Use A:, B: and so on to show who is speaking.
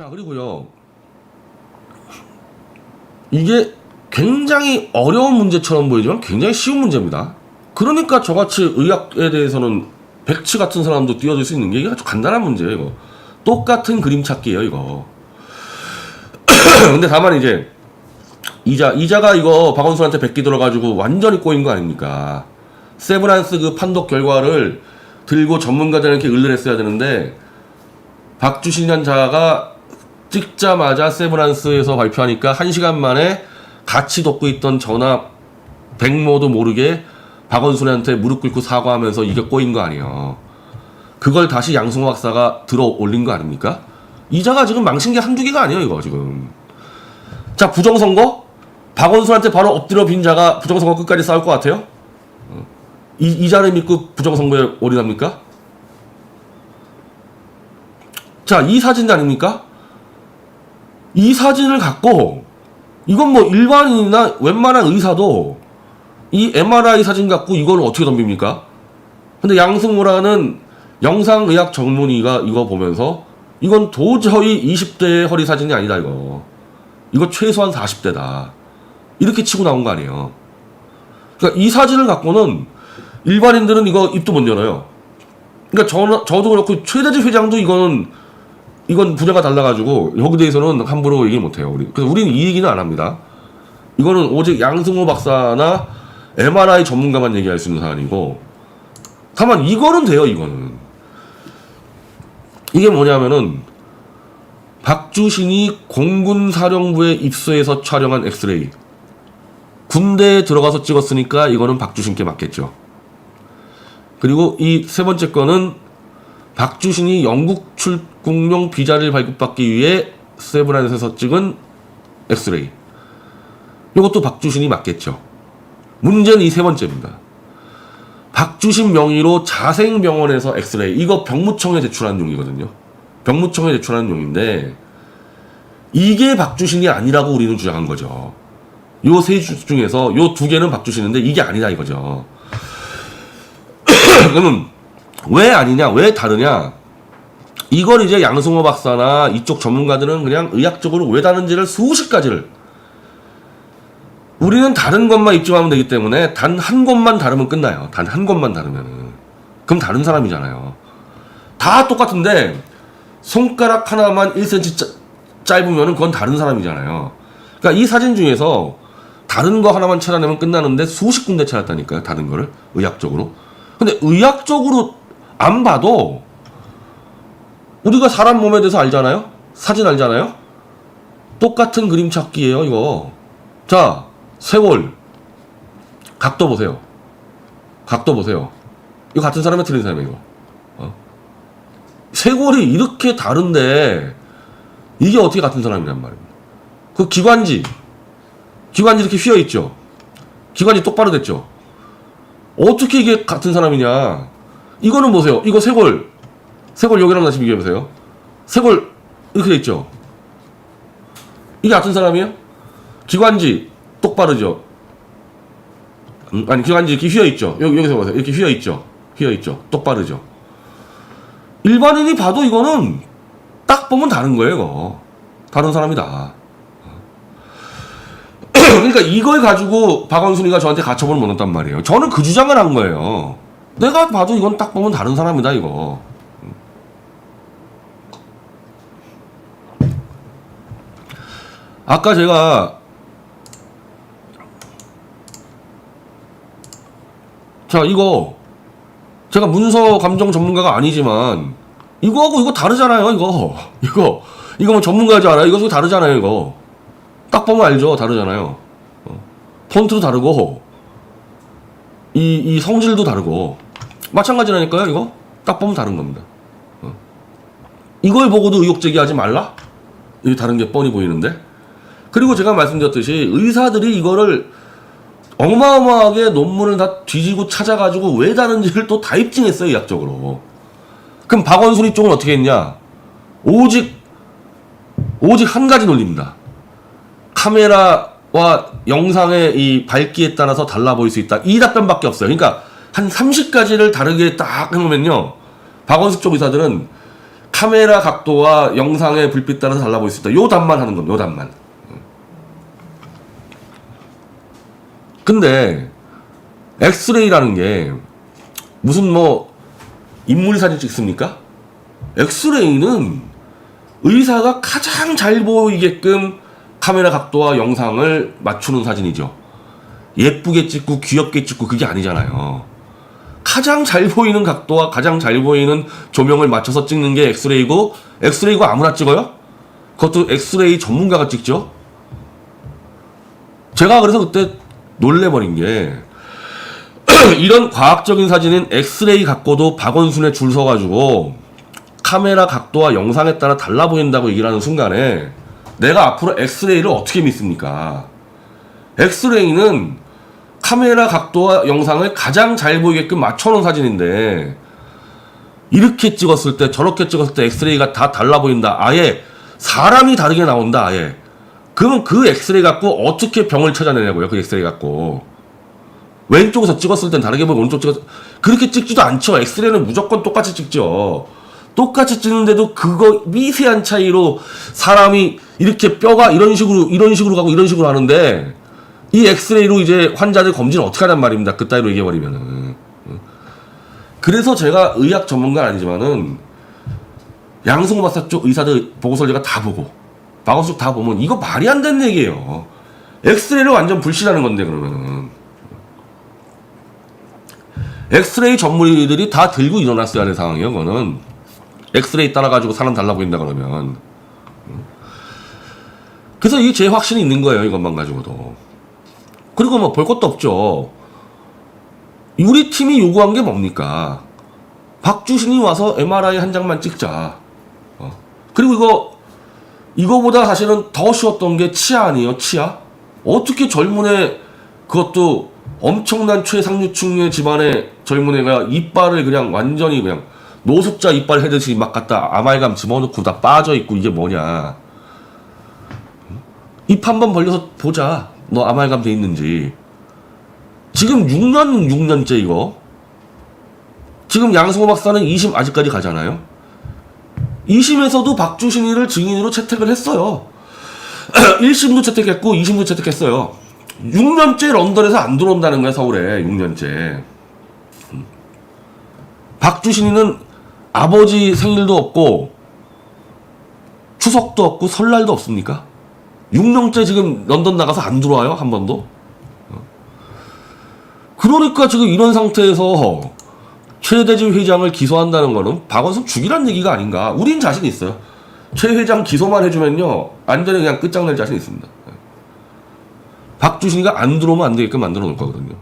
A: 자, 그리고요. 이게 굉장히 어려운 문제처럼 보이지만 굉장히 쉬운 문제입니다. 그러니까 저같이 의학에 대해서는 백치 같은 사람도 뛰어들 수 있는 게 아주 간단한 문제예요, 이거. 똑같은 그림 찾기예요, 이거. 근데 다만 이제 이자 이자가 이거 박원순한테 베끼 들어가지고 완전히 꼬인 거 아닙니까? 세브란스 그 판독 결과를 들고 전문가들한테 을르했어야 되는데 박주신이란 자가 찍자마자 세브란스에서 발표하니까 한 시간 만에 같이 돕고 있던 전화 백모도 모르게 박원순한테 무릎 꿇고 사과하면서 이게 꼬인 거 아니에요. 그걸 다시 양승호 박사가 들어 올린 거 아닙니까? 이자가 지금 망친 게 한두 개가 아니에요, 이거 지금. 자, 부정선거? 박원순한테 바로 엎드려 빈 자가 부정선거 끝까지 싸울 것 같아요? 어. 이, 이자를 믿고 부정선거에 올인합니까? 자, 이 사진 아닙니까? 이 사진을 갖고, 이건 뭐 일반인이나 웬만한 의사도 이 MRI 사진 갖고 이걸 어떻게 덤빕니까? 근데 양승우라는 영상의학 전문의가 이거 보면서 이건 도저히 20대의 허리 사진이 아니다, 이거. 이거 최소한 40대다. 이렇게 치고 나온 거 아니에요. 그러니까 이 사진을 갖고는 일반인들은 이거 입도 못 열어요. 그러니까 저, 저도 그렇고 최대지 회장도 이거는 이건 분야가 달라가지고 여기 대해서는 함부로 얘기 못해요. 우리. 그래서 우리는 이 얘기는 안 합니다. 이거는 오직 양승호 박사나 MRI 전문가만 얘기할 수 있는 사안이고 다만 이거는 돼요. 이거는 이게 뭐냐면은 박주신이 공군 사령부에 입소해서 촬영한 엑스레이 군대에 들어가서 찍었으니까 이거는 박주신께 맞겠죠. 그리고 이 세 번째 거는 박주신이 영국 출 국용 비자를 발급받기 위해 세브란스에서 찍은 엑스레이. 이것도 박주신이 맞겠죠. 문제는 이 세 번째입니다. 박주신 명의로 자생병원에서 엑스레이. 이거 병무청에 제출한 용이거든요. 병무청에 제출한 용인데 이게 박주신이 아니라고 우리는 주장한 거죠. 요 세 중에서 요 두 개는 박주신인데 이게 아니다 이거죠. 그러면 왜 아니냐, 왜 다르냐? 이걸 이제 양승호 박사나 이쪽 전문가들은 그냥 의학적으로 왜 다른지를 수십 가지를 우리는 다른 것만 입증하면 되기 때문에 단한 곳만 다르면 끝나요. 단한 곳만 다르면은. 그럼 다른 사람이잖아요. 다 똑같은데 손가락 하나만 1cm 짜, 짧으면은 그건 다른 사람이잖아요. 그러니까 이 사진 중에서 다른 거 하나만 찾아내면 끝나는데 수십 군데 찾았다니까요. 다른 거를 의학적으로. 근데 의학적으로 안 봐도 우리가 사람 몸에 대해서 알잖아요. 사진 알잖아요. 똑같은 그림 찾기예요, 이거. 자, 세월. 각도 보세요. 각도 보세요. 이거 같은 사람이 틀린 사람이에요, 이거. 어? 세골이 이렇게 다른데 이게 어떻게 같은 사람이란 말입니다. 그 기관지, 기관지 이렇게 휘어 있죠. 기관지 똑바로 됐죠. 어떻게 이게 같은 사람이냐? 이거는 보세요. 이거 세골, 세골 여기랑 다시 비교해 보세요. 세골 이렇게 돼 있죠. 이게 같은 사람이에요? 기관지 똑바르죠. 음, 아니 기관지 이렇게 휘어 있죠. 여기 여기서 보세요. 이렇게 휘어 있죠. 휘어 있죠. 똑바르죠. 일반인이 봐도 이거는 딱 보면 다른 거예요, 이거. 다른 사람이다. 그러니까 이걸 가지고 박원순이가 저한테 가처분을 못 넣었단 말이에요. 저는 그 주장을 한 거예요. 내가 봐도 이건 딱 보면 다른 사람이다, 이거. 아까 제가 자 이거 제가 문서 감정 전문가가 아니지만 이거하고 이거 다르잖아요 이거. 이거 이거 뭐 전문가지 알아요? 이거 다르잖아요 이거. 딱 보면 알죠 다르잖아요. 어. 폰트도 다르고 이, 이 성질도 다르고. 마찬가지라니까요 이거. 딱 보면 다른 겁니다. 어. 이걸 보고도 의혹 제기하지 말라? 이 다른 게 뻔히 보이는데 그리고 제가 말씀드렸듯이 의사들이 이거를 어마어마하게 논문을 다 뒤지고 찾아가지고 왜 다른지를 또 다 입증했어요, 의학적으로. 그럼 박원순이 쪽은 어떻게 했냐? 오직, 오직 한 가지 논리입니다. 카메라와 영상의 이 밝기에 따라서 달라 보일 수 있다. 이 답변밖에 없어요. 그러니까 한 30가지를 다르게 딱 해놓으면요. 박원순 쪽 의사들은 카메라 각도와 영상의 불빛 따라서 달라 보일 수 있다. 요 답만 하는 겁니다. 요 답만. 근데 엑스레이라는 게 무슨 뭐 인물 사진 찍습니까? 엑스레이는 의사가 가장 잘 보이게끔 카메라 각도와 영상을 맞추는 사진이죠. 예쁘게 찍고 귀엽게 찍고 그게 아니잖아요. 가장 잘 보이는 각도와 가장 잘 보이는 조명을 맞춰서 찍는 게 엑스레이고 엑스레이고 아무나 찍어요? 그것도 엑스레이 전문가가 찍죠. 제가 그래서 그때 놀래버린 게 이런 과학적인 사진은 엑스레이 각도도 박원순에 줄 서가지고 카메라 각도와 영상에 따라 달라 보인다고 얘기를 하는 순간에 내가 앞으로 엑스레이를 어떻게 믿습니까? 엑스레이는 카메라 각도와 영상을 가장 잘 보이게끔 맞춰놓은 사진인데 이렇게 찍었을 때 저렇게 찍었을 때 엑스레이가 다 달라 보인다. 아예 사람이 다르게 나온다. 아예. 그러면 그 엑스레이 갖고 어떻게 병을 찾아내냐고요. 그 엑스레이 갖고. 왼쪽에서 찍었을 땐 다르게 보이고 오른쪽 찍었 그렇게 찍지도 않죠. 엑스레이는 무조건 똑같이 찍죠. 똑같이 찍는데도 그거 미세한 차이로 사람이 이렇게 뼈가 이런 식으로 이런 식으로 가고 이런 식으로 하는데 이 엑스레이로 이제 환자들 검진을 어떻게 하란 말입니다. 그따위로 얘기해 버리면은. 그래서 제가 의학 전문가는 아니지만은 양승호 박사 쪽 의사들 보고서를 제가 다 보고 박원숙 다 보면 이거 말이 안 되는 얘기예요. 엑스레이를 완전 불신하는 건데 그러면은 엑스레이 전문의들이 다 들고 일어났어야 하는 상황이에요. 그거는 엑스레이 따라 가지고 사람 달라 보인다 그러면 그래서 이게 제 확신이 있는 거예요. 이것만 가지고도 그리고 뭐 볼 것도 없죠. 우리 팀이 요구한 게 뭡니까? 박주신이 와서 MRI 한 장만 찍자. 어. 그리고 이거 이거보다 사실은 더 쉬웠던 게 치아 아니에요, 치아? 어떻게 젊은 애 그것도 엄청난 최상류층의 집안의 젊은 애가 이빨을 그냥 완전히 그냥 노숙자 이빨 해듯이 막 갖다 아말감 집어넣고 다 빠져 있고 이게 뭐냐? 입 한 번 벌려서 보자. 너 아말감 돼 있는지. 지금 6년 6년째 이거. 지금 양승호 박사는 2심 아직까지 가잖아요. 2심에서도 박주신이를 증인으로 채택을 했어요. 1심도 채택했고 2심도 채택했어요. 6년째 런던에서 안 들어온다는 거야 서울에 6년째. 음. 박주신이는 아버지 생일도 없고 추석도 없고 설날도 없습니까? 6년째 지금 런던 나가서 안 들어와요 한 번도. 어. 그러니까 지금 이런 상태에서 최대진 회장을 기소한다는 거는 박원순 죽이란 얘기가 아닌가. 우린 자신 있어요. 최 회장 기소만 해주면요 완전히 그냥 끝장낼 자신 있습니다. 박주신이가 안 들어오면 안 되게끔 만들어 놓을 거거든요.